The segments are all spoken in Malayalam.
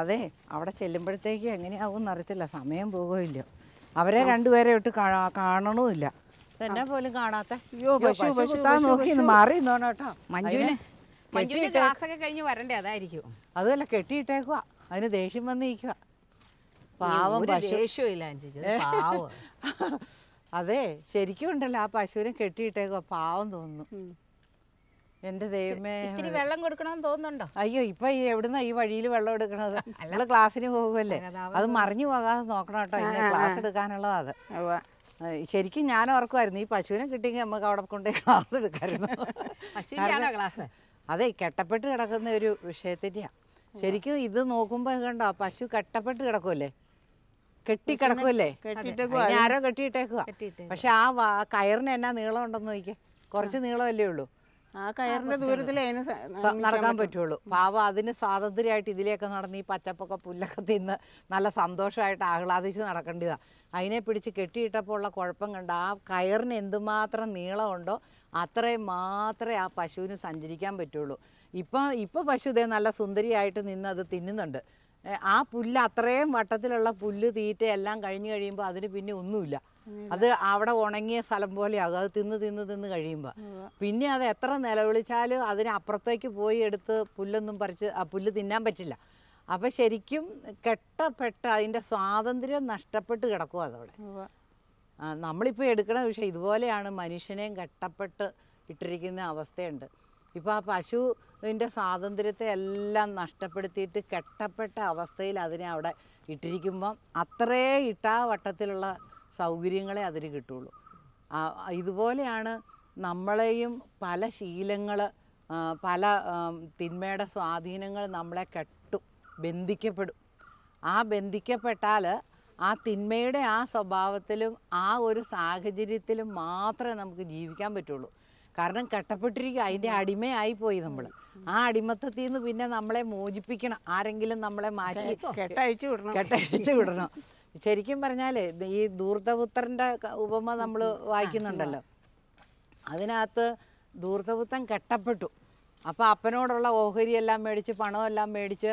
അതെ അവിടെ ചെല്ലുമ്പോഴത്തേക്ക് എങ്ങനെയാവും അറിയത്തില്ല സമയം പോകുമില്ല അവരെ രണ്ടുപേരെ ഇട്ട് കാണാ കാണണമില്ല എന്നെ പോലും കാണാത്ത? അയ്യോ, പശു, പശു, താ നോക്കി. മാറി നോട്ടോ മഞ്ജുവിനെ മഞ്ജുവിന്റെ ക്ലാസ് ഒക്കെ കഴിഞ്ഞ് വരണ്ടേ അതായിരിക്കും. അതുമല്ല കെട്ടിയിട്ടേക്കുക അതിന് ദേഷ്യം വന്ന് നിൽക്കുക പാവം ദേഷ്യമില്ല പാവം. അതെ ശരിക്കും ഉണ്ടല്ലോ ആ പശുവിനെ കെട്ടിയിട്ടേക്കുക പാവം തോന്നുന്നു. എന്റെ ദൈവമേ ഇത്തിരി വെള്ളം കൊടുക്കണമെന്ന് തോന്നുന്നുണ്ടോ? അയ്യോ ഇപ്പൊ എവിടുന്ന എവിടുന്നാ ഈ വഴിയിൽ വെള്ളം എടുക്കണത്? നമ്മൾ ക്ലാസ്സിന് പോകുമല്ലേ അത് മറിഞ്ഞു പോകാതെ നോക്കണം കേട്ടോ ഇങ്ങനെ ക്ലാസ് എടുക്കാനുള്ളതാ അത്. ശരിക്കും ഞാൻ ഓർക്കുമായിരുന്നു ഈ പശുവിനെ കിട്ടിയെങ്കിൽ നമുക്ക് അവിടെ കൊണ്ടുപോയി ക്ലാസ് എടുക്കായിരുന്നു. ക്ലാസ്? അതെ കെട്ടപ്പെട്ട് കിടക്കുന്ന ഒരു വിഷയത്തിന്റെയാ. ശരിക്കും ഇത് നോക്കുമ്പോൾ കണ്ടോ പശു കെട്ടപ്പെട്ട് കിടക്കുമല്ലേ കെട്ടി കിടക്കുമല്ലേ കെട്ടിയിട്ടേക്കുവാ. അതിനെ ആരോ കെട്ടിയിട്ടേക്കുക. പക്ഷെ ആ കയറിന് എന്നാ നീളം ഉണ്ടെന്ന് നോക്കിയേ. കുറച്ച് നീളമല്ലേ ഉള്ളൂ. ആ കയറിന്റെ ദൂരത്തിൽ നടക്കാൻ പറ്റുള്ളൂ. പാവ അതിന് സ്വാതന്ത്ര്യമായിട്ട് ഇതിലേക്ക് നടന്ന് ഈ പച്ചപ്പൊക്കെ പുല്ലൊക്കെ തിന്ന് നല്ല സന്തോഷമായിട്ട് ആഹ്ലാദിച്ച് നടക്കേണ്ടതാ. അതിനെ പിടിച്ച് കെട്ടിയിട്ടപ്പോൾ ഉള്ള കുഴപ്പം കണ്ട ആ കയറിന് എന്തുമാത്രം നീളമുണ്ടോ അത്രയും മാത്രമേ ആ പശുവിന് സഞ്ചരിക്കാൻ പറ്റുള്ളൂ. ഇപ്പം ഇപ്പോൾ പശു ഇതേ നല്ല സുന്ദരിയായിട്ട് നിന്ന് അത് തിന്നുന്നുണ്ട്. ആ പുല്ല് അത്രയും വട്ടത്തിലുള്ള പുല്ല് തീറ്റ എല്ലാം കഴിഞ്ഞ് കഴിയുമ്പോൾ അതിന് പിന്നെ ഒന്നുമില്ല. അത് അവിടെ ഉണങ്ങിയ സ്ഥലം പോലെയാകും. അത് തിന്ന് തിന്ന് തിന്ന് കഴിയുമ്പോൾ പിന്നെ അത് എത്ര നിലവിളിച്ചാലും അതിനപ്പുറത്തേക്ക് പോയി എടുത്ത് പുല്ലൊന്നും പറിച്ച് ആ പുല്ല് തിന്നാൻ പറ്റില്ല. അപ്പം ശരിക്കും കെട്ടപ്പെട്ട് അതിന്റെ സ്വാതന്ത്ര്യം നഷ്ടപ്പെട്ട് കിടക്കും അതവിടെ. നമ്മളിപ്പോൾ എടുക്കണ വിഷയം ഇതുപോലെയാണ് മനുഷ്യനെയും കെട്ടപ്പെട്ട് ഇട്ടിരിക്കുന്ന അവസ്ഥയുണ്ട്. ഇപ്പോൾ ആ പശുവിന്റെ സ്വാതന്ത്ര്യത്തെ എല്ലാം നഷ്ടപ്പെടുത്തിയിട്ട് കെട്ടപ്പെട്ട അവസ്ഥയിൽ അതിനെ അവിടെ ഇട്ടിരിക്കുമ്പം അത്രേ ഇട്ടാ വട്ടത്തിലുള്ള സൗകര്യങ്ങളെ അതിന് കിട്ടുള്ളൂ. ആ, ഇതുപോലെയാണ് നമ്മളെയും പല ശീലങ്ങൾ പല തിന്മയുടെ സ്വാധീനങ്ങൾ നമ്മളെ കെട്ടും ബന്ധിക്കപ്പെടും. ആ ബന്ധിക്കപ്പെട്ടാൽ ആ തിന്മയുടെ ആ സ്വഭാവത്തിലും ആ ഒരു സാഹചര്യത്തിലും മാത്രമേ നമുക്ക് ജീവിക്കാൻ പറ്റുള്ളൂ. കാരണം കെട്ടപ്പെട്ടിരിക്കുക അതിന്റെ അടിമയായി പോയി നമ്മൾ. ആ അടിമത്തത്തിൽ നിന്ന് പിന്നെ നമ്മളെ മോചിപ്പിക്കണം. ആരെങ്കിലും നമ്മളെ മാറ്റി കെട്ടഴിച്ചു വിടണം. കെട്ടഴിച്ചു വിടണം. ശരിക്കും പറഞ്ഞാൽ ഈ ദൂർത്തപുത്രന്റെ ഉപമ നമ്മൾ വായിക്കുന്നുണ്ടല്ലോ. അതിനകത്ത് ദൂർത്തപുത്രൻ കെട്ടപ്പെട്ടു. അപ്പോൾ അപ്പനോടുള്ള ഓഹരിയെല്ലാം മേടിച്ച് പണമെല്ലാം മേടിച്ച്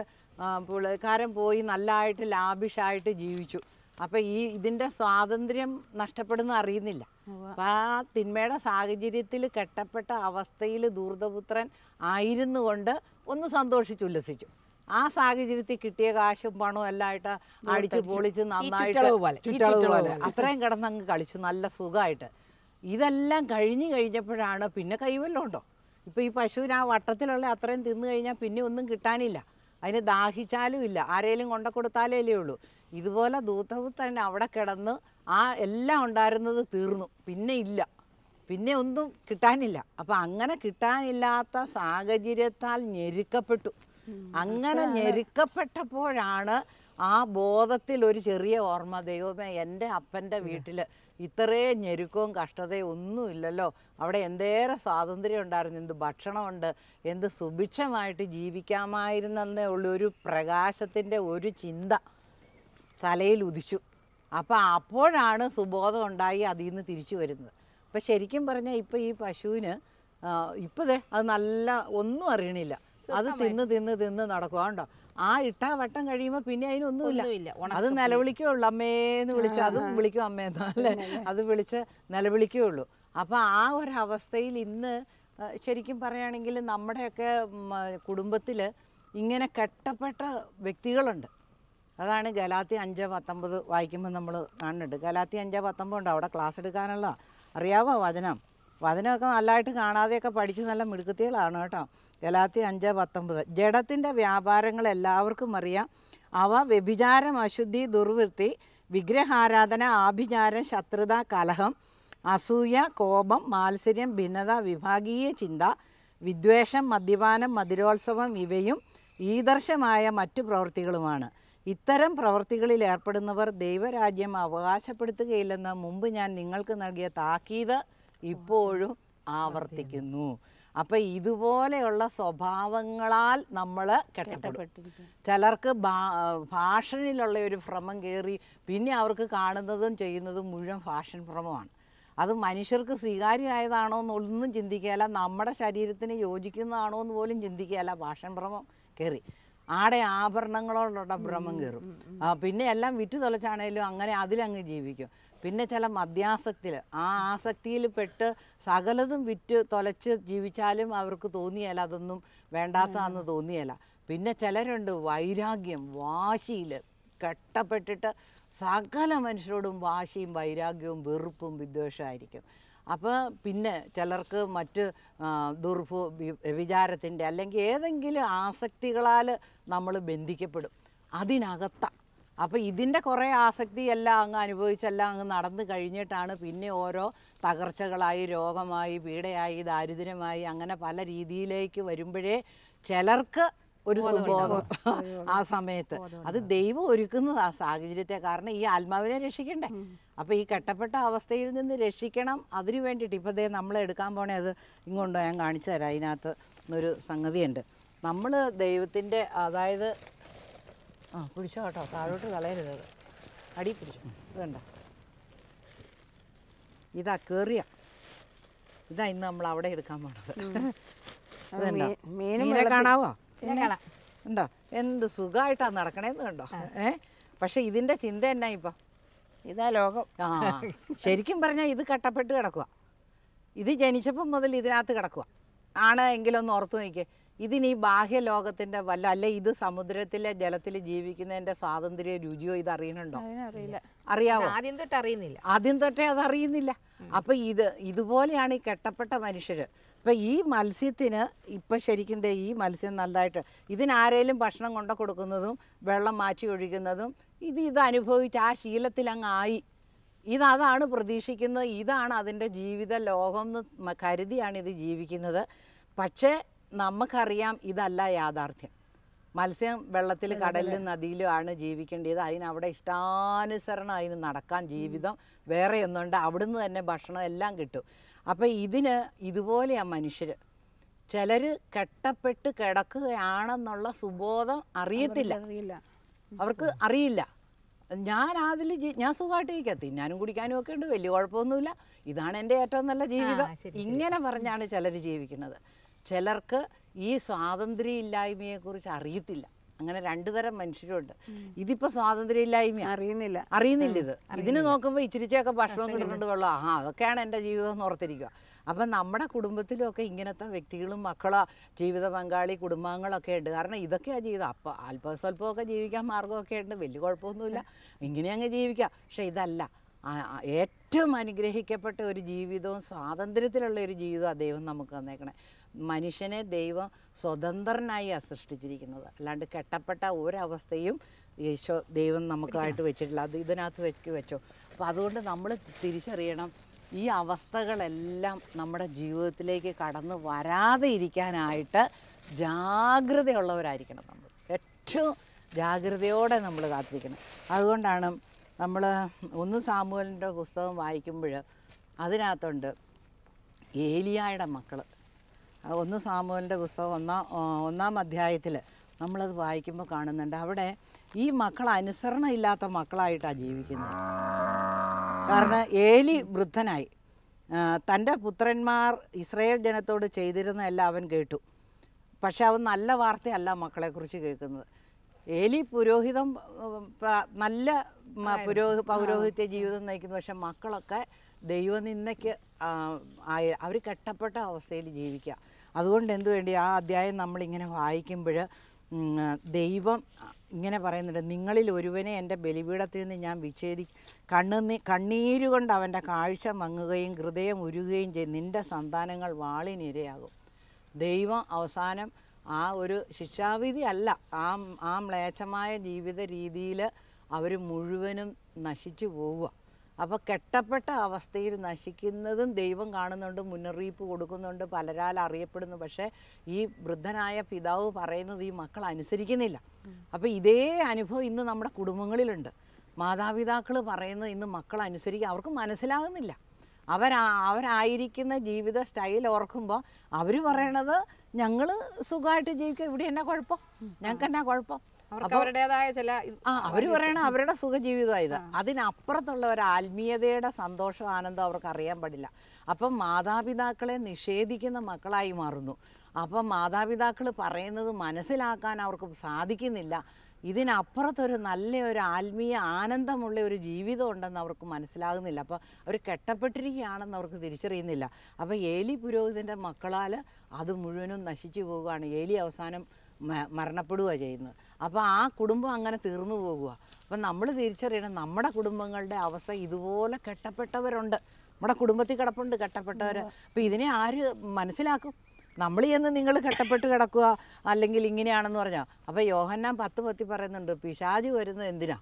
പുള്ളിക്കാരൻ പോയി നല്ലതായിട്ട് ലാഭിഷായിട്ട് ജീവിച്ചു. അപ്പോൾ ഈ ഇതിന്റെ സ്വാതന്ത്ര്യം നഷ്ടപ്പെടുന്ന അറിയുന്നില്ല. അപ്പം ആ തിന്മയുടെ സാഹചര്യത്തിൽ കെട്ടപ്പെട്ട അവസ്ഥയിൽ ദൂർദപുത്രൻ ആയിരുന്നു കൊണ്ട് ഒന്ന് സന്തോഷിച്ചുല്ലസിച്ചു. ആ സാഹചര്യത്തിൽ കിട്ടിയ കാശും പണവും എല്ലാം ആയിട്ട് അടിച്ച് പൊളിച്ച് നന്നായിട്ട് അത്രയും കിടന്നങ്ങ് കളിച്ചു. നല്ല സുഖമായിട്ട്. ഇതെല്ലാം കഴിഞ്ഞു കഴിഞ്ഞപ്പോഴാണ് പിന്നെ കൈവല്ലം ഉണ്ടോ? ഇപ്പോൾ ഈ പശുവിന് ആ വട്ടത്തിലുള്ള അത്രയും തിന്നു കഴിഞ്ഞാൽ പിന്നെ ഒന്നും കിട്ടാനില്ല. അതിന് ദാഹിച്ചാലും ഇല്ല. ആരേലും കൊണ്ട കൊടുത്താലേ അല്ലേ ഉള്ളൂ. ഇതുപോലെ ദൂതപുത്രൻ അവിടെ കിടന്ന് ആ എല്ലാം ഉണ്ടായിരുന്നത് തീർന്നു. പിന്നെ ഇല്ല. പിന്നെ ഒന്നും കിട്ടാനില്ല. അപ്പം അങ്ങനെ കിട്ടാനില്ലാത്ത സാഹചര്യത്താൽ ഞെരുക്കപ്പെട്ടു. അങ്ങനെ ഞെരുക്കപ്പെട്ടപ്പോഴാണ് ആ ബോധത്തിൽ ഒരു ചെറിയ ഓർമ്മ. ദൈവമേ എന്റെ അപ്പന്റെ വീട്ടിൽ ഇത്രയും ഞെരുക്കവും കഷ്ടതയും ഒന്നുമില്ലല്ലോ അവിടെ എന്തേറെ സ്വാതന്ത്ര്യം ഉണ്ടായിരുന്നു. എന്ത് ഭക്ഷണമുണ്ട് എന്ത് സുഭിക്ഷമായിട്ട് ജീവിക്കാമായിരുന്നേ ഉള്ള. ഒരു പ്രകാശത്തിന്റെ ഒരു ചിന്ത തലയിൽ ഉദിച്ചു. അപ്പോൾ അപ്പോഴാണ് സുബോധം ഉണ്ടായി അതിൽ നിന്ന് തിരിച്ചു വരുന്നത്. അപ്പം ശരിക്കും പറഞ്ഞാൽ ഇപ്പം ഈ പശുവിന് ഇപ്പോഴേ അത് നല്ല ഒന്നും അറിയണില്ല. അത് തിന്ന് തിന്ന് തിന്ന് നടക്കുക കണ്ടോ ആ ഇട്ടാ വട്ടം കഴിയുമ്പോൾ പിന്നെ അതിനൊന്നുമില്ല അത് നിലവിളിക്കുള്ളൂ. അമ്മേന്ന് വിളിച്ച്. അതും വിളിക്കും അമ്മേന്ന് അല്ലേ? അത് വിളിച്ച് ഉള്ളൂ അപ്പോൾ ആ ഒരവസ്ഥയിൽ ഇന്ന് ശരിക്കും പറയുകയാണെങ്കിൽ നമ്മുടെയൊക്കെ കുടുംബത്തിൽ ഇങ്ങനെ കെട്ടപ്പെട്ട വ്യക്തികളുണ്ട്. അതാണ് ഗലാത്തി അഞ്ച് പത്തൊമ്പത് വായിക്കുമ്പോൾ നമ്മൾ കാണുന്നുണ്ട്. ഗലാത്തി അഞ്ച് പത്തൊമ്പത് ഉണ്ട്. അവിടെ ക്ലാസ് എടുക്കാനുള്ള അറിയാവോ വചനം? വചനമൊക്കെ നല്ലതായിട്ട് കാണാതെയൊക്കെ പഠിച്ച് നല്ല മിടുക്കത്തികളാണ് കേട്ടോ. ഗലാത്തി അഞ്ച് പത്തൊമ്പത്. ജഡത്തിന്റെ വ്യാപാരങ്ങൾ എല്ലാവർക്കും അറിയാം. അവ വ്യഭിചാരം അശുദ്ധി ദുർവൃത്തി വിഗ്രഹാരാധന ആഭിചാരം ശത്രുത കലഹം അസൂയ കോപം മാത്സര്യം ഭിന്നത വിഭാഗീയ ചിന്ത വിദ്വേഷം മദ്യപാനം മധുരോത്സവം ഇവയും ഈദർശമായ മറ്റു പ്രവൃത്തികളുമാണ്. ഇത്തരം പ്രവൃത്തികളിൽ ഏർപ്പെടുന്നവർ ദൈവരാജ്യം അവകാശപ്പെടുത്തുകയില്ലെന്ന് മുമ്പ് ഞാൻ നിങ്ങൾക്ക് നൽകിയ താക്കീത് ഇപ്പോഴും ആവർത്തിക്കുന്നു. അപ്പം ഇതുപോലെയുള്ള സ്വഭാവങ്ങളാൽ നമ്മൾ കെട്ടപ്പെട്ടു ചിലർക്ക് ഭാ- ഫാഷനിലുള്ള ഒരു ഭ്രമം കയറി പിന്നെ അവർക്ക് കാണുന്നതും ചെയ്യുന്നതും മുഴുവൻ ഫാഷൻ ഭ്രമമാണ്. അത് മനുഷ്യർക്ക് സ്വീകാര്യമായതാണോ എന്നൊന്നും ചിന്തിക്കുകയില്ല. നമ്മുടെ ശരീരത്തിന് യോജിക്കുന്നതാണോ എന്ന് പോലും ചിന്തിക്കുകയില്ല. ഫാഷൻ ഭ്രമം കയറി. ആടെ ആഭരണങ്ങളോടുള്ള ഭ്രമം കയറും. പിന്നെ എല്ലാം വിറ്റു തുളച്ചാണേലും അങ്ങനെ അതിലങ്ങ് ജീവിക്കും. പിന്നെ ചില മദ്യാസക്തിയിൽ ആ ആസക്തിയിൽ പെട്ട് സകലതും വിറ്റ് തുലച്ച് ജീവിച്ചാലും അവർക്ക് തോന്നിയല്ല അതൊന്നും വേണ്ടാത്തതാണെന്ന് തോന്നിയല്ല പിന്നെ ചിലരുണ്ട് വൈരാഗ്യം വാശിയിൽ കെട്ടപ്പെട്ടിട്ട് സകല മനുഷ്യരോടും വാശിയും വൈരാഗ്യവും വെറുപ്പും വിദ്വേഷമായിരിക്കും. അപ്പോൾ പിന്നെ ചിലർക്ക് മറ്റ് ദുർഭു വിചാരത്തിന്റെ അല്ലെങ്കിൽ ഏതെങ്കിലും ആസക്തികളാൽ നമ്മൾ ബന്ധിക്കപ്പെടും. അതിനകത്ത. അപ്പോൾ ഇതിന്റെ കുറേ ആസക്തി എല്ലാം അങ്ങ് അനുഭവിച്ചെല്ലാം അങ്ങ് നടന്നു കഴിഞ്ഞിട്ടാണ് പിന്നെ ഓരോ തകർച്ചകളായി രോഗമായി പീഡയായി ദാരിദ്ര്യമായി അങ്ങനെ പല രീതിയിലേക്ക് വരുമ്പോഴേ ചിലർക്ക് ഒരു സുബോധം ആ സമയത്ത്. അത് ദൈവം ഒരുക്കുന്നത് ആ സാഹചര്യത്തെ കാരണം ഈ ആത്മാവിനെ രക്ഷിക്കണ്ടേ? അപ്പോൾ ഈ കെട്ടപ്പെട്ട അവസ്ഥയിൽ നിന്ന് രക്ഷിക്കണം അതിന് വേണ്ടിയിട്ട്. ഇപ്പോൾ ദേ നമ്മൾ എടുക്കാൻ പോണേ അത് ഇങ്ങോട്ടോ ഞാൻ കാണിച്ചു തരാം. അതിനകത്ത് ഒരു സംഗതിയുണ്ട്. നമ്മൾ ദൈവത്തിന്റെ അതായത് ആ പിടിച്ചോ കേട്ടോ. താഴോട്ട് കളയരുത് അത്. അടി പിടിച്ചു. ഇതുണ്ടോ ഇതാ കേറിയ. ഇതാ ഇന്ന് നമ്മൾ അവിടെ എടുക്കാൻ പോണത്. മീനെ കാണാവോ? ഉണ്ടോ? എന്ത് സുഖമായിട്ടാണ് നടക്കണേന്ന് കണ്ടോ? ഏ? പക്ഷെ ഇതിന്റെ ചിന്ത എന്നാ ഇപ്പൊ? ഇതാ ലോകം. ആ ശരിക്കും പറഞ്ഞാൽ ഇത് കട്ടപ്പെട്ട് കിടക്കുക ഇത് ജനിച്ചപ്പം മുതൽ ഇതിനകത്ത് കിടക്കുക ആണ് എങ്കിലൊന്ന് ഓർത്തു നോക്കിയേ ഇതിന് ഈ ബാഹ്യ ലോകത്തിന്റെ വല്ല അല്ലെ ഇത് സമുദ്രത്തിലെ ജലത്തിൽ ജീവിക്കുന്നതിന്റെ സ്വാതന്ത്ര്യ രുചിയോ ഇത് അറിയണുണ്ടോ? അറിയാമോ അറിയാവോ? ആദ്യം തൊട്ട് അറിയുന്നില്ല. ആദ്യം തൊട്ടേ അത് അറിയുന്നില്ല അപ്പൊ ഇത് ഇതുപോലെയാണ് ഈ കെട്ടപ്പെട്ട മനുഷ്യർ ഇപ്പം ഈ മത്സ്യത്തിന് ഇപ്പം ശരിക്കും ഈ മത്സ്യം നല്ലതായിട്ട് ഇതിനാരേലും ഭക്ഷണം കൊണ്ട കൊടുക്കുന്നതും വെള്ളം മാറ്റി ഒഴിക്കുന്നതും ഇത് ഇത് അനുഭവിച്ച് ആ ശീലത്തിൽ അങ്ങ് ആയി ഇത് അതാണ് പ്രതീക്ഷിക്കുന്നത് ഇതാണ് അതിന്റെ ജീവിത ലോകം എന്ന് കരുതിയാണ് ഇത് ജീവിക്കുന്നത്. പക്ഷേ നമുക്കറിയാം ഇതല്ല യാഥാർത്ഥ്യം. മത്സ്യം വെള്ളത്തിൽ കടലിലും നദിയിലും ആണ് ജീവിക്കേണ്ടത്. അതിന് അവിടെ ഇഷ്ടാനുസരണം അതിന് നടക്കാൻ ജീവിതം വേറെ ഒന്നുണ്ട്. അവിടുന്ന് തന്നെ ഭക്ഷണം എല്ലാം കിട്ടും. അപ്പം ഇതിന് ഇതുപോലെയാ മനുഷ്യർ ചിലർ കെട്ടപ്പെട്ട് കിടക്കുകയാണെന്നുള്ള സുബോധം അറിയത്തില്ല. അവർക്ക് അറിയില്ല. ഞാൻ അതിൽ ഞാൻ സുഖമായിട്ട് ഇരിക്കാം തിന്നാനും കുടിക്കാനും ഒക്കെ ഉണ്ട്. വലിയ കുഴപ്പമൊന്നുമില്ല. ഇതാണ് എന്റെ ഏറ്റവും നല്ല ജീവിതം. ഇങ്ങനെ പറഞ്ഞാണ് ചിലർ ജീവിക്കുന്നത്. ചിലർക്ക് ഈ സ്വാതന്ത്ര്യമില്ലായ്മയെക്കുറിച്ച് അറിയത്തില്ല. അങ്ങനെ രണ്ടു തരം മനുഷ്യരുണ്ട്. ഇതിപ്പോ സ്വാതന്ത്ര്യമില്ലായ്മ അറിയുന്നില്ല. അറിയുന്നില്ല ഇത്. ഇതിന് നോക്കുമ്പോൾ ഇച്ചിരിച്ചൊക്കെ ഭക്ഷണം കിട്ടുന്നുണ്ട് വെള്ളം. ആ അതൊക്കെയാണ് എന്റെ ജീവിതം എന്ന് ഓർത്തിരിക്കുക. അപ്പം നമ്മുടെ കുടുംബത്തിലൊക്കെ ഇങ്ങനത്തെ വ്യക്തികളും മക്കളോ ജീവിത പങ്കാളി കുടുംബാംഗങ്ങളൊക്കെ ഉണ്ട്. കാരണം ഇതൊക്കെയാണ് ജീവിതം. അപ്പം അല്പ സ്വല്പമൊക്കെ ജീവിക്കാൻ മാർഗമൊക്കെ ഉണ്ട്. വലിയ കുഴപ്പമൊന്നുമില്ല. ഇങ്ങനെ അങ്ങ് ജീവിക്കാം പക്ഷെ ഇതല്ല. ഏറ്റവും അനുഗ്രഹിക്കപ്പെട്ട ഒരു ജീവിതവും സ്വാതന്ത്ര്യത്തിലുള്ള ഒരു ജീവിതം ദൈവം നമുക്ക് തന്നേക്കണേ. മനുഷ്യനെ ദൈവം സ്വതന്ത്രനായി സൃഷ്ടിച്ചിരിക്കുന്നത്. അല്ലാണ്ട് കെട്ടപ്പെട്ട ഒരവസ്ഥയും യേശോ ദൈവം നമുക്കായിട്ട് വെച്ചിട്ടില്ല. അത് ഇതിനകത്ത് വെക്ക് വെച്ചോ. അപ്പോൾ അതുകൊണ്ട് നമ്മൾ തിരിച്ചറിയണം ഈ അവസ്ഥകളെല്ലാം നമ്മുടെ ജീവിതത്തിലേക്ക് കടന്നു വരാതെ ഇരിക്കാനായിട്ട് ജാഗ്രതയുള്ളവരായിരിക്കണം നമ്മൾ. ഏറ്റവും ജാഗ്രതയോടെ നമ്മൾ കാത്തിരിക്കണം. അതുകൊണ്ടാണ് നമ്മൾ ഒന്ന് സാമൂഹലിന്റെ പുസ്തകം വായിക്കുമ്പോൾ അതിനകത്തുണ്ട് ഏലിയായുടെ മക്കൾ ഒന്ന് സാമൂഹലിന്റെ പുസ്തകം ഒന്നാം ഒന്നാം അധ്യായത്തിൽ നമ്മളത് വായിക്കുമ്പോൾ കാണുന്നുണ്ട്. അവിടെ ഈ മക്കൾ അനുസരണ ഇല്ലാത്ത മക്കളായിട്ടാണ് ജീവിക്കുന്നത്. കാരണം ഏലി വൃദ്ധനായി. തന്റെ പുത്രന്മാർ ഇസ്രയേൽ ജനത്തോട് ചെയ്തിരുന്നതെല്ലാം അവൻ കേട്ടു. പക്ഷെ അവൻ നല്ല വാർത്തയല്ല മക്കളെക്കുറിച്ച് കേൾക്കുന്നത്. ഏലി പുരോഹിതം നല്ല പുരോഹി പൗരോഹിത്യ ജീവിതം നയിക്കുന്നു. പക്ഷെ മക്കളൊക്കെ ദൈവനിന്ദയ്ക്ക് അവർ കെട്ടപ്പെട്ട അവസ്ഥയിൽ ജീവിക്കുക. അതുകൊണ്ട് എന്തു വേണ്ടി ആ അധ്യായം നമ്മളിങ്ങനെ വായിക്കുമ്പോൾ ദൈവം ഇങ്ങനെ പറയുന്നുണ്ട് നിങ്ങളിൽ ഒരുവനെ എന്റെ ബലിപീഠത്തിൽ നിന്ന് ഞാൻ വിച്ഛേദി കണ്ണുനീ കണ്ണീരുകൊണ്ട് അവന്റെ കാഴ്ച മങ്ങുകയും ഹൃദയം ഉരുകയും ചെയ്യും. നിന്റെ സന്താനങ്ങൾ വാളിനിരയാകും ദൈവം അവസാനം ആ ഒരു ശിക്ഷാവിധി അല്ല ആ ആ മ്ലേച്ഛമായ ജീവിത രീതിയിൽ അവർ മുഴുവനും നശിച്ചു പോവുക. അപ്പോൾ കെട്ടപ്പെട്ട അവസ്ഥയിൽ നശിക്കുന്നതും ദൈവം കാണുന്നുണ്ട് മുന്നറിയിപ്പ് കൊടുക്കുന്നുണ്ട് പലരാൽ അറിയപ്പെടുന്നു. പക്ഷേ ഈ വൃദ്ധനായ പിതാവ് പറയുന്നത് ഈ മക്കൾ അനുസരിക്കുന്നില്ല. അപ്പോൾ ഇതേ അനുഭവം ഇന്ന് നമ്മുടെ കുടുംബങ്ങളിലുണ്ട്. മാതാപിതാക്കൾ പറയുന്നത് ഇന്ന് മക്കൾ അനുസരിക്കുക അവർക്ക് മനസ്സിലാകുന്നില്ല. അവരാ അവരായിരിക്കുന്ന ജീവിത സ്റ്റൈൽ ഓർക്കുമ്പോൾ അവർ പറയണത് ഞങ്ങൾ സുഖമായിട്ട് ജീവിക്കുക ഇവിടെ എന്നാ കുഴപ്പം? ഞങ്ങൾക്ക് എന്നാ കുഴപ്പം? അവർക്ക് അവരുടേതായ ചില ആ അവർ പറയണ അവരുടെ സുഖജീവിതമാണ് ഇത്. അതിനപ്പുറത്തുള്ള ഒരു ആത്മീയതയുടെ സന്തോഷം ആനന്ദം അവർക്ക് അറിയാൻ പാടില്ല. അപ്പം മാതാപിതാക്കളെ നിഷേധിക്കുന്ന മക്കളായി മാറുന്നു. അപ്പം മാതാപിതാക്കൾ പറയുന്നത് മനസ്സിലാക്കാൻ അവർക്ക് സാധിക്കുന്നില്ല. ഇതിനപ്പുറത്തൊരു നല്ല ഒരു ആത്മീയ ആനന്ദമുള്ള ഒരു ജീവിതം ഉണ്ടെന്ന് അവർക്ക് മനസ്സിലാകുന്നില്ല. അപ്പോൾ അവർ കെട്ടപ്പെട്ടിരിക്കുകയാണെന്ന് അവർക്ക് തിരിച്ചറിയുന്നില്ല. അപ്പോൾ ഏലി പുരോഹിതന്റെ മക്കളാൽ അത് മുഴുവനും നശിച്ചു പോവുകയാണ്. ഏലി അവസാനം മരണപ്പെടുക ചെയ്യുന്നത്. അപ്പോൾ ആ കുടുംബം അങ്ങനെ തീർന്നു പോകുക അപ്പം നമ്മൾ തിരിച്ചറിയണം നമ്മുടെ കുടുംബങ്ങളുടെ അവസ്ഥ ഇതുപോലെ കെട്ടപ്പെട്ടവരുണ്ട്. നമ്മുടെ കുടുംബത്തിൽ കിടപ്പുണ്ട് കെട്ടപ്പെട്ടവർ അപ്പോൾ ഇതിനെ ആര് മനസ്സിലാക്കും? നമ്മൾ ചെന്ന് നിങ്ങൾ കെട്ടപ്പെട്ട് കിടക്കുക അല്ലെങ്കിൽ ഇങ്ങനെയാണെന്ന് പറഞ്ഞാൽ അപ്പോൾ യോഹന്നാൻ പത്ത് പത്തി പറയുന്നുണ്ട് പിശാജ് വരുന്നത് എന്തിനാ?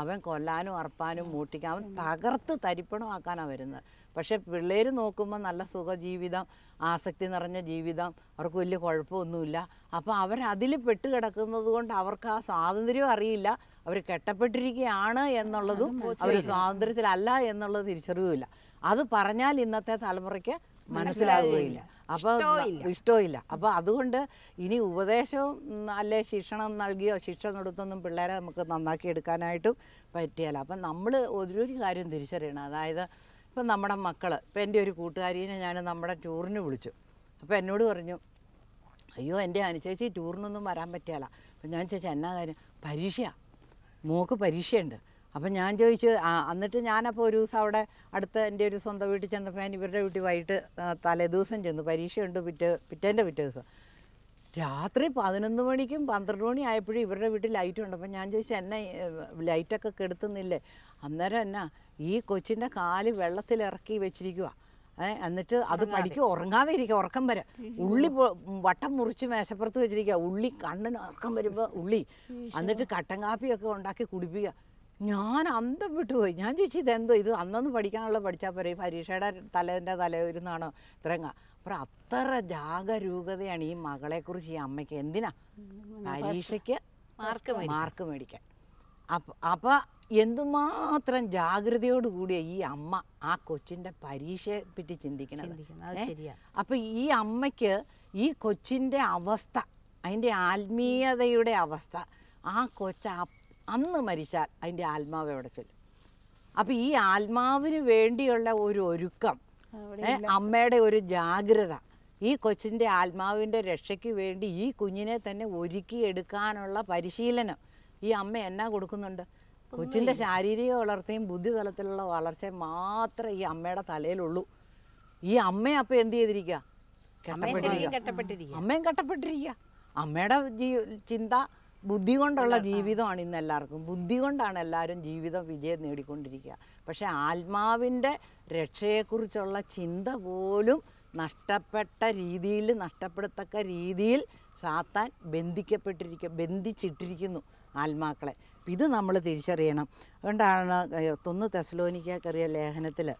അവൻ കൊല്ലാനും അർപ്പാനും മൂട്ടിക്കാൻ അവൻ തകർത്ത് തരിപ്പണമാക്കാനാണ് വരുന്നത്. പക്ഷേ പിള്ളേർ നോക്കുമ്പോൾ നല്ല സുഖജീവിതം ആസക്തി നിറഞ്ഞ ജീവിതം അവർക്ക് വലിയ കുഴപ്പമൊന്നുമില്ല അപ്പോൾ അവരതിൽ പെട്ട് കിടക്കുന്നത് കൊണ്ട് അവർക്ക് ആ സ്വാതന്ത്ര്യം അറിയില്ല. അവർ കെട്ടപ്പെട്ടിരിക്കുകയാണ് എന്നുള്ളതും അവർ സ്വാതന്ത്ര്യത്തിലല്ല എന്നുള്ളത് തിരിച്ചറിവില്ല. അത് പറഞ്ഞാൽ ഇന്നത്തെ തലമുറയ്ക്ക് മനസ്സിലാവുകയില്ല. അപ്പോൾ ഇഷ്ടമില്ല അപ്പോൾ അതുകൊണ്ട് ഇനി ഉപദേശവും അല്ലെ ശിക്ഷണം നൽകിയോ ശിക്ഷ നടത്തൊന്നും പിള്ളേരെ നമുക്ക് നന്നാക്കി എടുക്കാനായിട്ടും പറ്റിയല്ല അപ്പം നമ്മൾ ഒരു കാര്യം തിരിച്ചറിയണം. അതായത് ഇപ്പം നമ്മുടെ മക്കൾ ഇപ്പം എന്റെ ഒരു കൂട്ടുകാരിനെ ഞാൻ നമ്മുടെ ടൂറിന് വിളിച്ചു. അപ്പോൾ എന്നോട് പറഞ്ഞു അയ്യോ എന്റെ അനുശേഷി ടൂറിനൊന്നും വരാൻ പറ്റിയാല. അപ്പം ഞാൻ ചോദിച്ചു എന്നാ കാര്യം? പരീക്ഷയാണ് മോക്ക് പരീക്ഷയുണ്ട്. അപ്പം ഞാൻ ചോദിച്ചു ആ എന്നിട്ട് ഞാനപ്പോൾ ഒരു ദിവസം അവിടെ അടുത്ത എന്റെ ഒരു സ്വന്തം വീട്ടിൽ ചെന്നപ്പോൾ ഞാൻ ഇവരുടെ വീട്ടിൽ വൈകിട്ട് തലേദിവസം ചെന്നു. പരീക്ഷയുണ്ട് പിറ്റേ പിറ്റേന്റെ പിറ്റേ ദിവസം. രാത്രി പതിനൊന്ന് മണിക്കും പന്ത്രണ്ട് മണി ആയപ്പോഴും ഇവരുടെ വീട്ടിൽ ലൈറ്റ് ഉണ്ട്. അപ്പം ഞാൻ ചോദിച്ചു എന്നെ ലൈറ്റൊക്കെ കെടുത്തുന്നില്ലേ? അന്നേരം എന്നാ ഈ കൊച്ചിന്റെ കാൽ വെള്ളത്തിൽ ഇറക്കി വെച്ചിരിക്കുക ഏഹ് എന്നിട്ട് അത് പഠിക്കും ഉറങ്ങാതെ ഇരിക്കുക ഉറക്കം വരെ. ഉള്ളി വട്ടം മുറിച്ച് മേശപ്പുറത്ത് വെച്ചിരിക്കുക ഉള്ളി കണ്ണിന് ഉറക്കം വരുമ്പോൾ ഉള്ളി. എന്നിട്ട് കട്ടൻ കാപ്പിയൊക്കെ ഉണ്ടാക്കി കുടിപ്പിക്കുക ഞാൻ അന്തം വിട്ടുപോയി. ഞാൻ ചോദിച്ചു ഇതെന്തോ? ഇത് അന്നൊന്ന് പഠിക്കാനുള്ള പഠിച്ചാൽ പോരെ? ഈ പരീക്ഷയുടെ തലേന്റെ തലേ ഇരുന്നാണോ ഇത്രയും അപ്പോൾ അത്ര ജാഗരൂകതയാണ് ഈ മകളെക്കുറിച്ച് ഈ അമ്മയ്ക്ക്. എന്തിനാ? പരീക്ഷയ്ക്ക് മാർക്ക് മാർക്ക് മേടിക്കാൻ. അപ്പം അപ്പം എന്തുമാത്രം ജാഗ്രതയോടുകൂടിയ ഈ അമ്മ ആ കൊച്ചിന്റെ പരീക്ഷയെ പറ്റി ചിന്തിക്കണത്? അപ്പൊ അപ്പം ഈ അമ്മയ്ക്ക് ഈ കൊച്ചിന്റെ അവസ്ഥ അതിന്റെ ആത്മീയതയുടെ അവസ്ഥ ആ കൊച്ച അന്ന് മരിച്ചാൽ അതിന്റെ ആത്മാവ് എവിടെ ചൊല്ലും? അപ്പം ഈ ആത്മാവിന് വേണ്ടിയുള്ള ഒരു ഒരുക്കം അമ്മയുടെ ഒരു ജാഗ്രത. ഈ കൊച്ചിന്റെ ആത്മാവിന്റെ രക്ഷയ്ക്ക് വേണ്ടി ഈ കുഞ്ഞിനെ തന്നെ ഒരുക്കിയെടുക്കാനുള്ള പരിശീലനം. ഈ അമ്മ എന്നാ കൊടുക്കുന്നുണ്ട്? കൊച്ചിന്റെ ശാരീരിക വളർച്ചയും ബുദ്ധി തലത്തിലുള്ള വളർച്ചയും മാത്രമേ ഈ അമ്മയുടെ തലയിലുള്ളൂ. ഈ അമ്മ അപ്പം എന്ത് ചെയ്തിരിക്കുക അമ്മയും കട്ടപ്പെട്ടിരിക്കുക അമ്മയുടെ ജീ ചിന്ത ബുദ്ധി കൊണ്ടുള്ള ജീവിതമാണ് ഇന്ന് എല്ലാവർക്കും. ബുദ്ധി കൊണ്ടാണ് എല്ലാവരും ജീവിതം വിജയം നേടിക്കൊണ്ടിരിക്കുക പക്ഷെ ആത്മാവിന്റെ രക്ഷയെക്കുറിച്ചുള്ള ചിന്ത പോലും നഷ്ടപ്പെട്ട രീതിയിൽ നഷ്ടപ്പെടത്തക്ക രീതിയിൽ സാത്താൻ ബന്ധിക്കപ്പെട്ടിരിക്കുക ബന്ധിച്ചിട്ടിരിക്കുന്നു ആത്മാക്കളെ. ഇത് നമ്മൾ തിരിച്ചറിയണം. അതുകൊണ്ടാണ് തൊന്ന് തെസലോനിക്കറിയ ലേഖനത്തിൽ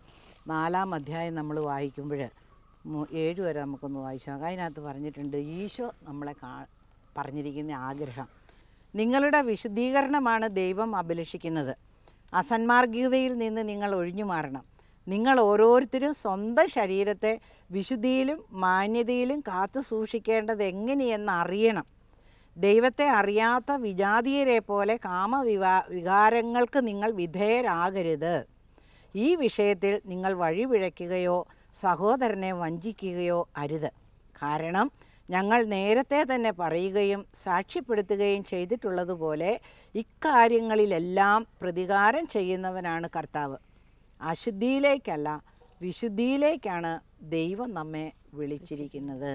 നാലാം അധ്യായം നമ്മൾ വായിക്കുമ്പോൾ ഏഴ് വരെ നമുക്കൊന്ന് വായിച്ചു അതിനകത്ത് പറഞ്ഞിട്ടുണ്ട് ഈശോ നമ്മളെ കാ പറഞ്ഞിരിക്കുന്ന ആഗ്രഹം. നിങ്ങളുടെ വിശുദ്ധീകരണമാണ് ദൈവം അഭിലഷിക്കുന്നത്. അസന്മാർഗീയതയിൽ നിന്ന് നിങ്ങൾ ഒഴിഞ്ഞു മാറണം. നിങ്ങൾ ഓരോരുത്തരും സ്വന്തം ശരീരത്തെ വിശുദ്ധിയിലും മാന്യതയിലും കാത്തു സൂക്ഷിക്കേണ്ടത് എങ്ങനെയെന്ന് അറിയണം. ദൈവത്തെ അറിയാത്ത വിജാതീയരെ പോലെ കാമവിവാ വികാരങ്ങൾക്ക് നിങ്ങൾ വിധേയരാകരുത്. ഈ വിഷയത്തിൽ നിങ്ങൾ വഴിപിഴയ്ക്കുകയോ സഹോദരനെ വഞ്ചിക്കുകയോ അരുത്. കാരണം ഞങ്ങൾ നേരത്തെ തന്നെ പറയുകയും സാക്ഷ്യപ്പെടുത്തുകയും ചെയ്തിട്ടുള്ളതുപോലെ ഇക്കാര്യങ്ങളിലെല്ലാം പ്രതികാരം ചെയ്യുന്നവനാണ് കർത്താവ്. അശുദ്ധിയിലേക്കല്ല വിശുദ്ധിയിലേക്കാണ് ദൈവം നമ്മെ വിളിച്ചിരിക്കുന്നത്.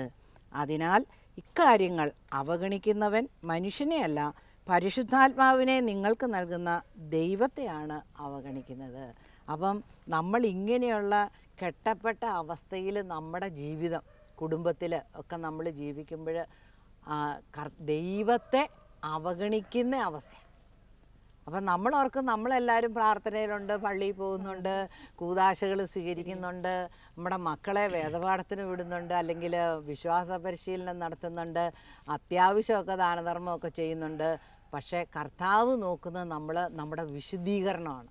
അതിനാൽ ഇക്കാര്യങ്ങൾ അവഗണിക്കുന്നവൻ മനുഷ്യനെയല്ല പരിശുദ്ധാത്മാവിനെ നിങ്ങൾക്ക് നൽകുന്ന ദൈവത്തെയാണ് അവഗണിക്കുന്നത്. അപ്പം നമ്മൾ ഇങ്ങനെയുള്ള കെട്ടപ്പെട്ട അവസ്ഥയിൽ നമ്മുടെ ജീവിതം കുടുംബത്തിൽ ഒക്കെ നമ്മൾ ജീവിക്കുമ്പോൾ ദൈവത്തെ അവഗണിക്കുന്ന അവസ്ഥ അപ്പം നമ്മൾ ഓർക്കും നമ്മളെല്ലാവരും പ്രാർത്ഥനയിലുണ്ട് പള്ളിയിൽ പോകുന്നുണ്ട് കൂതാശകൾ സ്വീകരിക്കുന്നുണ്ട് നമ്മുടെ മക്കളെ വേദപാഠത്തിന് വിടുന്നുണ്ട് അല്ലെങ്കിൽ വിശ്വാസ പരിശീലനം നടത്തുന്നുണ്ട് അത്യാവശ്യമൊക്കെ ദാനധർമ്മമൊക്കെ ചെയ്യുന്നുണ്ട്. പക്ഷേ കർത്താവ് നോക്കുന്നത് നമ്മൾ നമ്മുടെ വിശുദ്ധീകരണമാണ്.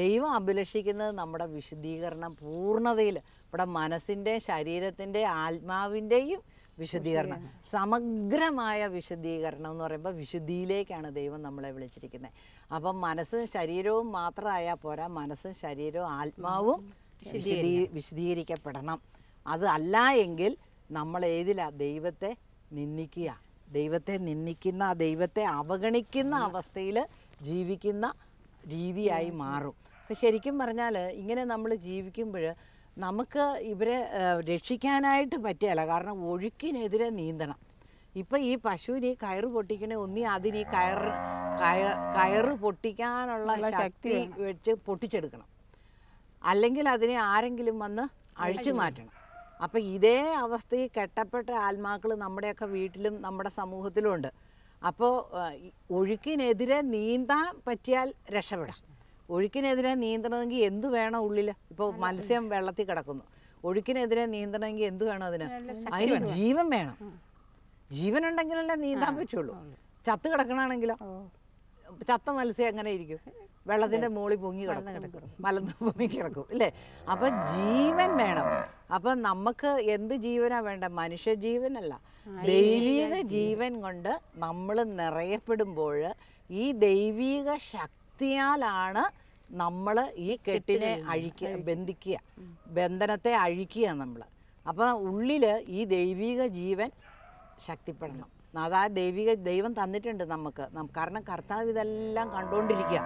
ദൈവം അഭിലഷിക്കുന്നത് നമ്മുടെ വിശുദ്ധീകരണം പൂർണതയിൽ നമ്മുടെ മനസ്സിന്റെ ശരീരത്തിന്റെ ആത്മാവിന്റെയും വിശുദ്ധീകരണം സമഗ്രമായ വിശുദ്ധീകരണം എന്ന് പറയുമ്പോൾ വിശുദ്ധിയിലേക്കാണ് ദൈവം നമ്മളെ വിളിച്ചിരിക്കുന്നത്. അപ്പം മനസ്സും ശരീരവും മാത്രമായാൽ പോരാ മനസ്സും ശരീരവും ആത്മാവും വിശുദ്ധീ വിശദീകരിക്കപ്പെടണം. അത് അല്ല എങ്കിൽ നമ്മൾ ഏതിലാ? ദൈവത്തെ നിന്ദിക്കുക. ദൈവത്തെ നിന്ദിക്കുന്ന ദൈവത്തെ അവഗണിക്കുന്ന അവസ്ഥയിൽ ജീവിക്കുന്ന രീതിയായി മാറും. അപ്പം ശരിക്കും പറഞ്ഞാൽ ഇങ്ങനെ നമ്മൾ ജീവിക്കുമ്പോൾ നമുക്ക് ഇവരെ രക്ഷിക്കാനായിട്ട് പറ്റിയല്ല. കാരണം ഒഴുക്കിനെതിരെ നീന്തണം. ഇപ്പം ഈ പശുവിന് ഈ കയറ് പൊട്ടിക്കണേ ഒന്നി അതിന് ഈ കയർ കയർ കയറ് പൊട്ടിക്കാനുള്ള ശക്തി വെച്ച് പൊട്ടിച്ചെടുക്കണം. അല്ലെങ്കിൽ അതിനെ ആരെങ്കിലും വന്ന് അഴിച്ചു മാറ്റണം. അപ്പം ഇതേ അവസ്ഥയിൽ കെട്ടപ്പെട്ട ആത്മാക്കൾ നമ്മുടെയൊക്കെ വീട്ടിലും നമ്മുടെ സമൂഹത്തിലും ഉണ്ട് അപ്പോൾ ഒഴുക്കിനെതിരെ നീന്താൻ പറ്റിയാൽ രക്ഷപ്പെടാം. ഒഴുക്കിനെതിരെ നീന്തണമെങ്കിൽ എന്ത് വേണം ഉള്ളിൽ ഇപ്പോൾ മത്സ്യം വെള്ളത്തിൽ കിടക്കുന്നു. ഒഴുക്കിനെതിരെ നീന്തണമെങ്കിൽ എന്ത് വേണം അതിന്? അതിന് ജീവൻ വേണം. ജീവൻ ഉണ്ടെങ്കിലല്ലേ നീന്താൻ പറ്റുള്ളൂ. ചത്ത് കിടക്കണാണെങ്കിലോ? ചത്ത മത്സ്യം എങ്ങനെ ഇരിക്കും? വെള്ളത്തിന്റെ മുകളിൽ പൊങ്ങി കിടന്ന് കിടക്കും. മലന്ന് പൊങ്ങി കിടക്കും അല്ലേ അപ്പൊ ജീവൻ വേണം. അപ്പൊ നമുക്ക് എന്ത് ജീവനാ വേണ്ട മനുഷ്യ ജീവനല്ല. ദൈവിക ജീവൻ കൊണ്ട് നമ്മൾ നിറയപ്പെടുമ്പോൾ ഈ ദൈവിക ശക്തിയാലാണ് നമ്മൾ ഈ കെട്ടിനെ അഴിക്കുക ബന്ധിക്കുക. ബന്ധനത്തെ അഴിക്കുക നമ്മൾ അപ്പോൾ ഉള്ളിൽ ഈ ദൈവിക ജീവൻ ശക്തിപ്പെടണം. അതാ ദൈവിക ദൈവം തന്നിട്ടുണ്ട് നമുക്ക്. കാരണം കർത്താവ് ഇതെല്ലാം കണ്ടുകൊണ്ടിരിക്കുക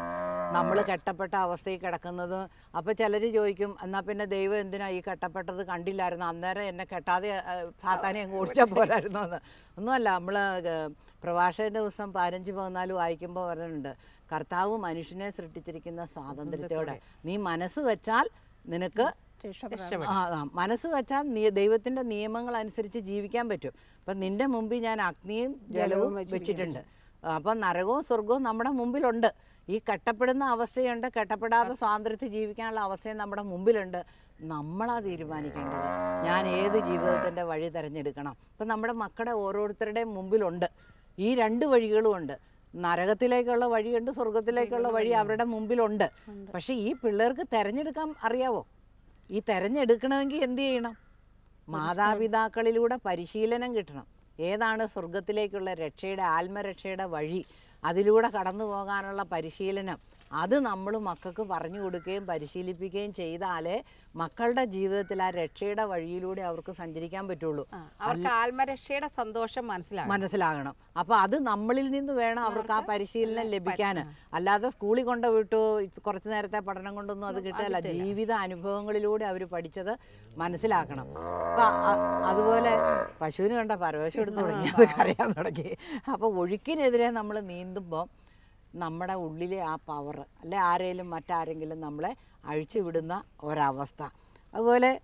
നമ്മൾ കെട്ടപ്പെട്ട അവസ്ഥയിൽ കിടക്കുന്നത്. അപ്പോൾ ചിലർ ചോദിക്കും എന്നാൽ പിന്നെ ദൈവം എന്തിനാ ഈ കെട്ടപ്പെട്ടത് കണ്ടില്ലായിരുന്നു? അന്നേരം എന്നെ കെട്ടാതെ സാത്താനെ അങ്ങ് ഓടിച്ചാൽ പോരായിരുന്നു എന്ന് ഒന്നുമല്ല നമ്മൾ പ്രഭാഷകന്റെ ദിവസം പതിനഞ്ച് പതിനാല് വായിക്കുമ്പോൾ പറയുന്നുണ്ട് കർത്താവ് മനുഷ്യനെ സൃഷ്ടിച്ചിരിക്കുന്ന സ്വാതന്ത്ര്യത്തോടെ. നീ മനസ്സ് വെച്ചാൽ നിനക്ക് മനസ്സ് വെച്ചാൽ നീ ദൈവത്തിന്റെ നിയമങ്ങൾ അനുസരിച്ച് ജീവിക്കാൻ പറ്റും. അപ്പം നിന്റെ മുമ്പിൽ ഞാൻ അഗ്നിയും ജലവും വെച്ചിട്ടുണ്ട്. അപ്പം നരകവും സ്വർഗവും നമ്മുടെ മുമ്പിലുണ്ട്. ഈ കെട്ടപ്പെടുന്ന അവസ്ഥയുണ്ട്. കെട്ടപ്പെടാതെ സ്വാതന്ത്ര്യത്തിൽ ജീവിക്കാനുള്ള അവസ്ഥയും നമ്മുടെ മുമ്പിലുണ്ട്. നമ്മളാ തീരുമാനിക്കേണ്ടത്. ഞാൻ ഏത് ജീവിതത്തിന്റെ വഴി തിരഞ്ഞെടുക്കണം? ഇപ്പം നമ്മുടെ മക്കളുടെ ഓരോരുത്തരുടെയും മുമ്പിലുണ്ട്. ഈ രണ്ട് വഴികളും ഉണ്ട് നരകത്തിലേക്കുള്ള വഴിയുണ്ട് സ്വർഗത്തിലേക്കുള്ള വഴി അവരുടെ മുമ്പിലുണ്ട്. പക്ഷേ ഈ പിള്ളേർക്ക് തിരഞ്ഞെടുക്കാൻ അറിയാവോ? ഈ തിരഞ്ഞെടുക്കണമെങ്കിൽ എന്ത് ചെയ്യണം? മാതാപിതാക്കളിലൂടെ പരിശീലനം കിട്ടണം. ഏതാണ് സ്വർഗത്തിലേക്കുള്ള രക്ഷയുടെ ആത്മരക്ഷയുടെ വഴി? അതിലൂടെ കടന്നു പോകാനുള്ള പരിശീലനം. അത് നമ്മൾ മക്കൾക്ക് പറഞ്ഞു കൊടുക്കുകയും പരിശീലിപ്പിക്കുകയും ചെയ്താലേ മക്കളുടെ ജീവിതത്തിൽ ആ രക്ഷയുടെ വഴിയിലൂടെ അവർക്ക് സഞ്ചരിക്കാൻ പറ്റുള്ളൂ. അവർക്ക് ആത്മരക്ഷയുടെ സന്തോഷം മനസ്സിലാകും മനസ്സിലാകണം. അപ്പോൾ അത് നമ്മളിൽ നിന്ന് വേണം അവർക്ക് ആ പരിശീലനം ലഭിക്കാൻ. അല്ലാതെ സ്കൂളിൽ കൊണ്ട് വിട്ടു കുറച്ചു കുറച്ച് നേരത്തെ പഠനം കൊണ്ടൊന്നും അത് കിട്ടില്ല. ജീവിത അനുഭവങ്ങളിലൂടെ അവർ പഠിച്ചത് മനസ്സിലാക്കണം. അപ്പം അതുപോലെ പശുവിന് കണ്ട പരവേശം എടുത്ത് തുടങ്ങി അത് കറിയാൻ തുടങ്ങി. അപ്പോൾ ഒഴുക്കിനെതിരെ നമ്മൾ നീന്തുമ്പോൾ നമ്മുടെ ഉള്ളിലെ ആ പവർ അല്ലെ ആരെങ്കിലും മറ്റാരെങ്കിലും നമ്മളെ അഴിച്ചു വിടുന്ന ഒരവസ്ഥ. അതുപോലെ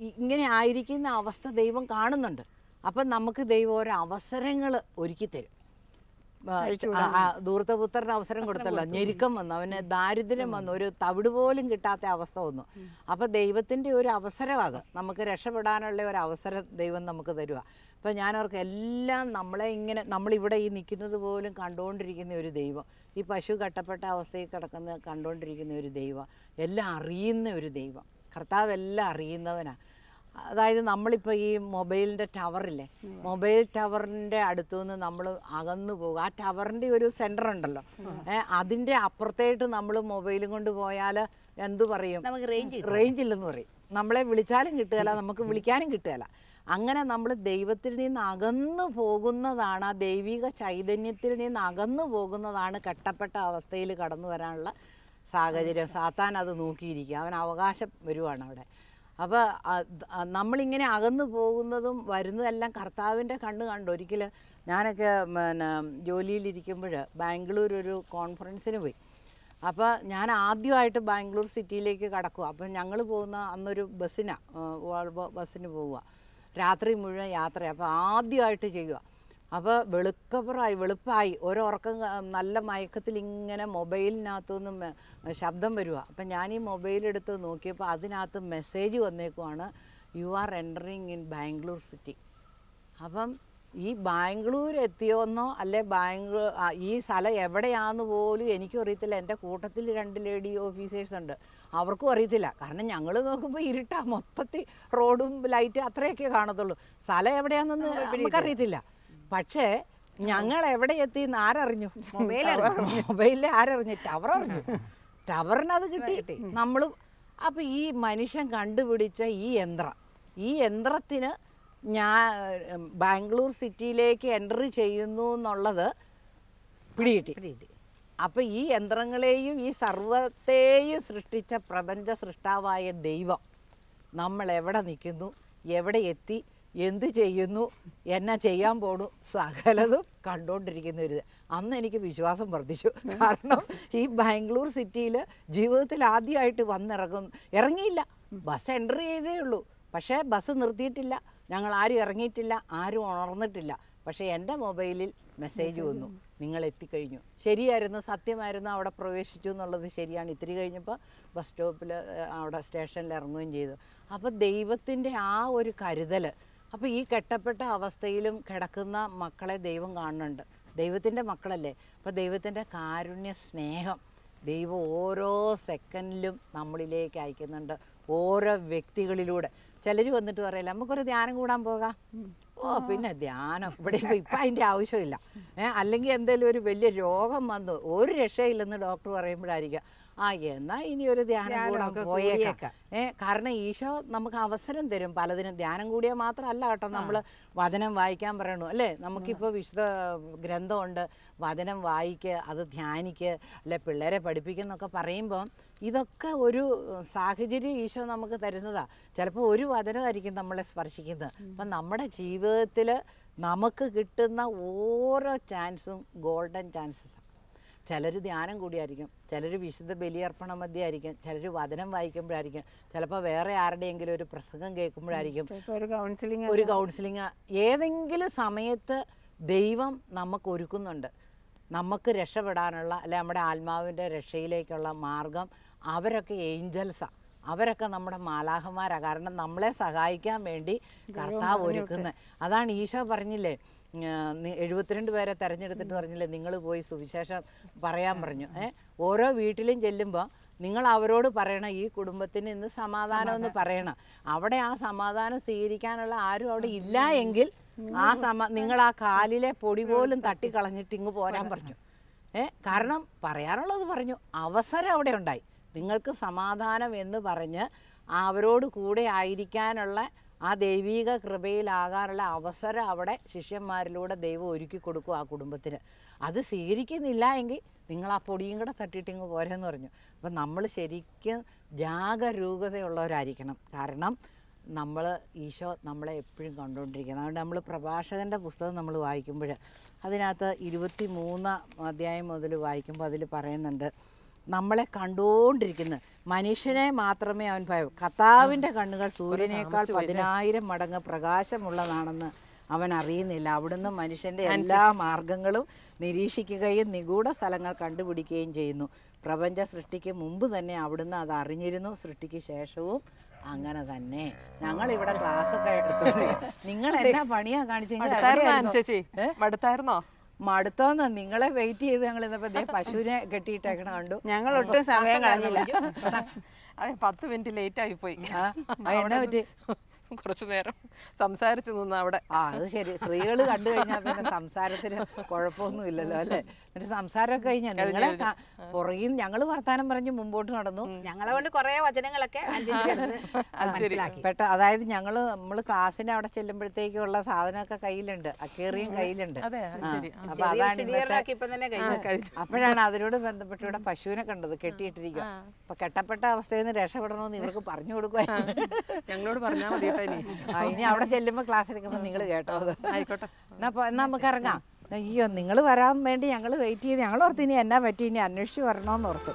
ഇങ്ങനെ ആയിരിക്കുന്ന അവസ്ഥ ദൈവം കാണുന്നുണ്ട്. അപ്പം നമുക്ക് ദൈവം ഓരോ അവസരങ്ങൾ ഒരുക്കി തരും ആ, അവസരം കൊടുത്തല്ലോ. ഞെരുക്കം വന്നു. അവന് ദാരിദ്ര്യം വന്നു. ഒരു തവിട് പോലും കിട്ടാത്ത അവസ്ഥ വന്നു. അപ്പൊ ദൈവത്തിന്റെ ഒരു അവസരമാണ് നമുക്ക് രക്ഷപ്പെടാനുള്ള ഒരു അവസരം ദൈവം നമുക്ക് തരുക. അപ്പം ഞാനവർക്ക് എല്ലാം നമ്മളെ ഇങ്ങനെ നമ്മളിവിടെ ഈ നിൽക്കുന്നത് പോലും കണ്ടുകൊണ്ടിരിക്കുന്ന ഒരു ദൈവം. ഈ പശു കട്ടപ്പെട്ട അവസ്ഥയിൽ കിടക്കുന്ന കണ്ടുകൊണ്ടിരിക്കുന്ന ഒരു ദൈവം. എല്ലാം അറിയുന്ന ഒരു ദൈവം. കർത്താവ് എല്ലാം അറിയുന്നവനാണ് അതായത് നമ്മളിപ്പോൾ ഈ മൊബൈലിന്റെ ടവറില്ലേ? മൊബൈൽ ടവറിന്റെ അടുത്തു നിന്ന് നമ്മൾ അകന്നു പോകും. ആ ടവറിന്റെ ഒരു സെന്റർ ഉണ്ടല്ലോ. അതിന്റെ അപ്പുറത്തേട്ട് നമ്മൾ മൊബൈലും കൊണ്ട് പോയാൽ എന്തു പറയും? നമുക്ക് റേഞ്ച് റേഞ്ച് ഇല്ലെന്ന് പറയും. നമ്മളെ വിളിച്ചാലും കിട്ടുകയില്ല നമുക്ക് വിളിക്കാനും കിട്ടുകയില്ല അങ്ങനെ നമ്മൾ ദൈവത്തിൽ നിന്ന് അകന്നു പോകുന്നതാണ് ആ ദൈവിക ചൈതന്യത്തിൽ നിന്ന് അകന്നു പോകുന്നതാണ് കെട്ടപ്പെട്ട അവസ്ഥയിൽ കടന്നു വരാനുള്ള സാഹചര്യം. സാത്താൻ അത് നോക്കിയിരിക്കുക. അവൻ അവകാശം വരുവാണ് അവിടെ. അപ്പോൾ നമ്മളിങ്ങനെ അകന്നു പോകുന്നതും വരുന്നതെല്ലാം കർത്താവിന്റെ കണ്ണ് കണ്ടു. ഒരിക്കൽ ഞാനൊക്കെ പിന്നെ ജോലിയിലിരിക്കുമ്പോൾ ബാംഗ്ലൂർ ഒരു കോൺഫറൻസിന് പോയി. അപ്പോൾ ഞാൻ ആദ്യമായിട്ട് ബാംഗ്ലൂർ സിറ്റിയിലേക്ക് കടക്കുക. അപ്പം ഞങ്ങൾ പോകുന്ന അന്നൊരു ബസ്സിനാണ് ബസ്സിന് പോവുക. രാത്രി മുഴുവൻ യാത്ര അപ്പോൾ ആദ്യമായിട്ട് ചെയ്യുക. അപ്പോൾ വെളുക്കപ്പുറമായി വെളുപ്പായി. ഒരുറക്കം ഉറക്കം നല്ല മയക്കത്തിൽ ഇങ്ങനെ മൊബൈലിനകത്തു നിന്ന് ശബ്ദം വരിക അപ്പം ഞാൻ ഈ മൊബൈലെടുത്ത് നോക്കിയപ്പോൾ അതിനകത്ത് message വന്നേക്കുവാണ് you are entering in Bangalore city അപ്പം ഈ ബാംഗ്ലൂർ എത്തിയോന്നോ അല്ലെ ബാംഗ്ലൂർ ഈ സ്ഥലം എവിടെയാണെന്ന് പോലും എനിക്കും അറിയത്തില്ല. എന്റെ കൂട്ടത്തിൽ രണ്ട് ലേഡി ഓഫീസേഴ്സ് ഉണ്ട്. അവർക്കും അറിയത്തില്ല. കാരണം ഞങ്ങൾ നോക്കുമ്പോൾ ഇരുട്ടാ. മൊത്തത്തിൽ റോഡും ലൈറ്റ് അത്രയൊക്കെ കാണത്തുള്ളൂ. സ്ഥലം എവിടെയാണെന്ന് നമുക്കറിയത്തില്ല. പക്ഷേ ഞങ്ങൾ എവിടെ എത്തി എന്ന് ആരറിഞ്ഞു മൊബൈൽ മൊബൈലിൽ ആരറിഞ്ഞു? ടവർ അറിഞ്ഞു ടവറിനത് കിട്ടി. നമ്മൾ അപ്പം ഈ മനുഷ്യൻ കണ്ടുപിടിച്ച ഈ യന്ത്രം ഈ യന്ത്രത്തിന് ഞാൻ ബാംഗ്ലൂർ സിറ്റിയിലേക്ക് എൻട്രി ചെയ്യുന്നു എന്നുള്ളത് പിടികിട്ടി. പിടികിട്ടി. അപ്പം ഈ യന്ത്രങ്ങളെയും ഈ സർവത്തെയും സൃഷ്ടിച്ച പ്രപഞ്ച സൃഷ്ടാവായ ദൈവം നമ്മൾ എവിടെ നിൽക്കുന്നു? എവിടെ എത്തി? എന്ത് ചെയ്യുന്നു? എന്നാ ചെയ്യാൻ പോണു? സകലതും കണ്ടുകൊണ്ടിരിക്കുന്ന ഒരു അന്ന് എനിക്ക് വിശ്വാസം വർദ്ധിച്ചു. കാരണം ഈ ബാംഗ്ലൂർ സിറ്റിയിൽ ജീവിതത്തിൽ ആദ്യമായിട്ട് വന്നിറങ്ങും ഇറങ്ങിയില്ല. ബസ് എന്റർ ചെയ്തേ ഉള്ളൂ. പക്ഷേ ബസ് നിർത്തിയിട്ടില്ല. ഞങ്ങൾ ആരും ഇറങ്ങിയിട്ടില്ല ആരും ഉണർന്നിട്ടില്ല. പക്ഷേ എന്റെ മൊബൈലിൽ മെസ്സേജ് വന്നു. നിങ്ങൾ എത്തിക്കഴിഞ്ഞു. ശരിയായിരുന്നു സത്യമായിരുന്നു അവിടെ പ്രവേശിച്ചു എന്നുള്ളത് ശരിയാണ്. ഇത്തിരി കഴിഞ്ഞപ്പോൾ ബസ് സ്റ്റോപ്പിൽ അവിടെ സ്റ്റേഷനിൽ ഇറങ്ങുകയും ചെയ്തു. അപ്പോൾ ദൈവത്തിന്റെ ആ ഒരു കരുതൽ അപ്പോൾ ഈ കെട്ടപ്പെട്ട അവസ്ഥയിലും കിടക്കുന്ന മക്കളെ ദൈവം കാണുന്നുണ്ട്. ദൈവത്തിന്റെ മക്കളല്ലേ? അപ്പോൾ ദൈവത്തിന്റെ കാരുണ്യ സ്നേഹം ദൈവം ഓരോ സെക്കൻഡിലും നമ്മളിലേക്ക് അയക്കുന്നുണ്ട്. ഓരോ വ്യക്തികളിലൂടെ. ചിലർ വന്നിട്ട് പറയില്ല നമുക്കൊരു ധ്യാനം കൂടാൻ പോകാം. ഓ പിന്നെ ധ്യാനം. ഇവിടെ ഇപ്പം അതിന്റെ ആവശ്യമില്ല. അല്ലെങ്കിൽ എന്തെങ്കിലും ഒരു വലിയ രോഗം വന്നു ഒരു രക്ഷയില്ലെന്ന് ഡോക്ടർ പറയുമ്പോഴായിരിക്കും. ആ എന്നാ ഇനി ഒരു ധ്യാനം കൂടെ പോയേക്കാം. ഏ കാരണം ഈശോ നമുക്ക് അവസരം തരും. പലതിനും ധ്യാനം കൂടിയാൽ മാത്രമല്ല കേട്ടോ നമ്മൾ വചനം വായിക്കാൻ പറയണു. അല്ലേ? നമുക്കിപ്പോൾ വിശുദ്ധ ഗ്രന്ഥമുണ്ട്. വചനം വായിക്ക് അത് ധ്യാനിക്ക് അല്ലെ പിള്ളേരെ പഠിപ്പിക്കുന്നൊക്കെ പറയുമ്പോൾ ഇതൊക്കെ ഒരു സാഹചര്യം ഈശോ നമുക്ക് തരുന്നതാ. ചിലപ്പോൾ ഒരു വചനമായിരിക്കും നമ്മളെ സ്പർശിക്കുന്നത്. അപ്പം നമ്മുടെ ജീവിതത്തിൽ നമുക്ക് കിട്ടുന്ന ഓരോ ചാൻസും ഗോൾഡൻ ചാൻസസാണ് ചിലർ ധ്യാനം കൂടിയായിരിക്കും ചിലർ വിശുദ്ധ ബലിയർപ്പണ മധ്യമായിരിക്കും ചിലർ വചനം വായിക്കുമ്പോഴായിരിക്കും ചിലപ്പോൾ വേറെ ആരുടെയെങ്കിലും ഒരു പ്രസംഗം കേൾക്കുമ്പോഴായിരിക്കും. ഒരു കൗൺസിലിംഗ് ഒരു കൗൺസിലിംഗ് ഏതെങ്കിലും സമയത്ത് ദൈവം നമുക്ക് ഒരുക്കുന്നുണ്ട്. നമുക്ക് രക്ഷപ്പെടാനുള്ള അല്ലെ നമ്മുടെ ആത്മാവിന്റെ രക്ഷയിലേക്കുള്ള മാർഗം അവരൊക്കെ ഏഞ്ചൽസാണ് അവരൊക്കെ നമ്മുടെ മാലാഹമാരാണ് കാരണം നമ്മളെ സഹായിക്കാൻ വേണ്ടി കർത്താവ് ഒരുക്കുന്നത് അതാണ് ഈശോ പറഞ്ഞില്ലേ എഴുപത്തിരണ്ട് പേരെ തെരഞ്ഞെടുത്തിട്ട് പറഞ്ഞില്ലേ നിങ്ങൾ പോയി സുവിശേഷം പറയാൻ പറഞ്ഞു. ഏഹ് ഓരോ വീട്ടിലും ചെല്ലുമ്പോൾ നിങ്ങൾ അവരോട് പറയണം ഈ കുടുംബത്തിന് ഇന്ന് സമാധാനം എന്ന് പറയണം. അവിടെ ആ സമാധാനം സ്വീകരിക്കാനുള്ള ആരും അവിടെ ഇല്ല എങ്കിൽ ആ സമ നിങ്ങൾ ആ കാലിലെ പൊടി പോലും തട്ടിക്കളഞ്ഞിട്ട് ഇങ്ങ് പോരാൻ പറഞ്ഞു. ഏ കാരണം പറയാനുള്ളത് പറഞ്ഞു അവസരം അവിടെ ഉണ്ടായി. നിങ്ങൾക്ക് സമാധാനം എന്ന് പറഞ്ഞ് അവരോട് കൂടെ ആയിരിക്കാനുള്ള ആ ദൈവീക കൃപയിലാകാനുള്ള അവസരം അവിടെ ശിഷ്യന്മാരിലൂടെ ദൈവം ഒരുക്കി കൊടുക്കും ആ കുടുംബത്തിന്. അത് സ്വീകരിക്കുന്നില്ല എങ്കിൽ നിങ്ങൾ ആ പൊടിയും കൂടെ തട്ടിയിട്ട് ഇങ്ങ് പോരെന്ന് പറഞ്ഞു. അപ്പം നമ്മൾ ശരിക്കും ജാഗരൂകതയുള്ളവരായിരിക്കണം. കാരണം നമ്മൾ ഈശോ നമ്മളെ എപ്പോഴും കണ്ടുകൊണ്ടിരിക്കുന്നത്. അതുകൊണ്ട് നമ്മൾ പ്രഭാഷകന്റെ പുസ്തകം നമ്മൾ വായിക്കുമ്പോൾ അതിനകത്ത് ഇരുപത്തി മൂന്ന് അധ്യായം മുതൽ വായിക്കുമ്പോൾ അതിൽ പറയുന്നുണ്ട് നമ്മളെ കണ്ടുകൊണ്ടിരിക്കുന്നത് മനുഷ്യനെ മാത്രമേ അവൻ ഭയം കർത്താവിന്റെ കണ്ണുകൾ സൂര്യനേക്കാൾ പതിനായിരം മടങ്ങ് പ്രകാശമുള്ളതാണെന്ന് അവൻ അറിയുന്നില്ല. അവിടുന്ന് മനുഷ്യന്റെ എല്ലാ മാർഗങ്ങളും നിരീക്ഷിക്കുകയും നിഗൂഢ സ്ഥലങ്ങൾ കണ്ടുപിടിക്കുകയും ചെയ്യുന്നു. പ്രപഞ്ച സൃഷ്ടിക്ക് മുമ്പ് തന്നെ അവിടുന്ന് അത് അറിഞ്ഞിരുന്നു. സൃഷ്ടിക്ക് ശേഷവും അങ്ങനെ തന്നെ. ഞങ്ങൾ ഇവിടെ ക്ലാസ് ഒക്കെ എടുത്തു നിങ്ങൾ എന്നാ പണിയാ കാണിച്ചു മടുത്തായിരുന്നോ മടുത്തോന്ന്. നിങ്ങളെ വെയിറ്റ് ചെയ്ത് ഞങ്ങൾ ഇന്നപ്പോ പശുവിനെ കെട്ടിയിട്ടേക്കണ കണ്ടു. ഞങ്ങൾ ഒട്ടും സമയം കളഞ്ഞില്ല. അതെ പത്ത് മിനിറ്റ് ലേറ്റ് ആയി പോയി. പറ്റി? കുറച്ചു നേരം സംസാരിച്ചു നിന്ന് അവിടെ. ആ അത് ശരി. സ്ത്രീകൾ കണ്ടു കഴിഞ്ഞാൽ പിന്നെ സംസാരത്തിന് കുഴപ്പമൊന്നും ഇല്ലല്ലോ അല്ലേ? എന്നിട്ട് സംസാരമൊക്കെ കഴിഞ്ഞാൽ നിങ്ങളെ കാ- പുറകിൽ ഞങ്ങൾ വർത്താനം പറഞ്ഞു മുമ്പോട്ട് നടന്നു. ഞങ്ങളെ കൊണ്ട് കുറെ വചനങ്ങളൊക്കെ മനസ്സിലാക്കി. പെട്ട അതായത് ഞങ്ങൾ നമ്മൾ ക്ലാസ്സിന്റെ അവിടെ ചെല്ലുമ്പോഴത്തേക്കുള്ള സാധനമൊക്കെ കയ്യിലുണ്ട്. അക്കേറിയും കയ്യിലുണ്ട്. അപ്പൊ അതാണ് അപ്പോഴാണ് അതിനോട് ബന്ധപ്പെട്ട് ഇവിടെ പശുവിനെ കണ്ടത് കെട്ടിയിട്ടിരിക്കുക. അപ്പൊ കെട്ടപ്പെട്ട അവസ്ഥയിൽ നിന്ന് രക്ഷപ്പെടണമെന്ന് ഇവർക്ക് പറഞ്ഞു കൊടുക്കുക ഞങ്ങളോട് പറഞ്ഞാൽ മതി ഇനി. അവിടെ ചെല്ലുമ്പോ ക്ലാസ് എടുക്കുമ്പോൾ നിങ്ങൾ കേട്ടോ. ആയിക്കോട്ടെ. എന്നാ നമുക്ക് ഇറങ്ങാം. അയ്യോ നിങ്ങൾ വരാൻ വേണ്ടി ഞങ്ങൾ വെയിറ്റ് ചെയ്ത് ഞങ്ങൾ ഓർത്ത് ഇനി എന്നാ പറ്റി? ഇനി അന്വേഷിച്ച് വരണമെന്ന് ഓർത്തു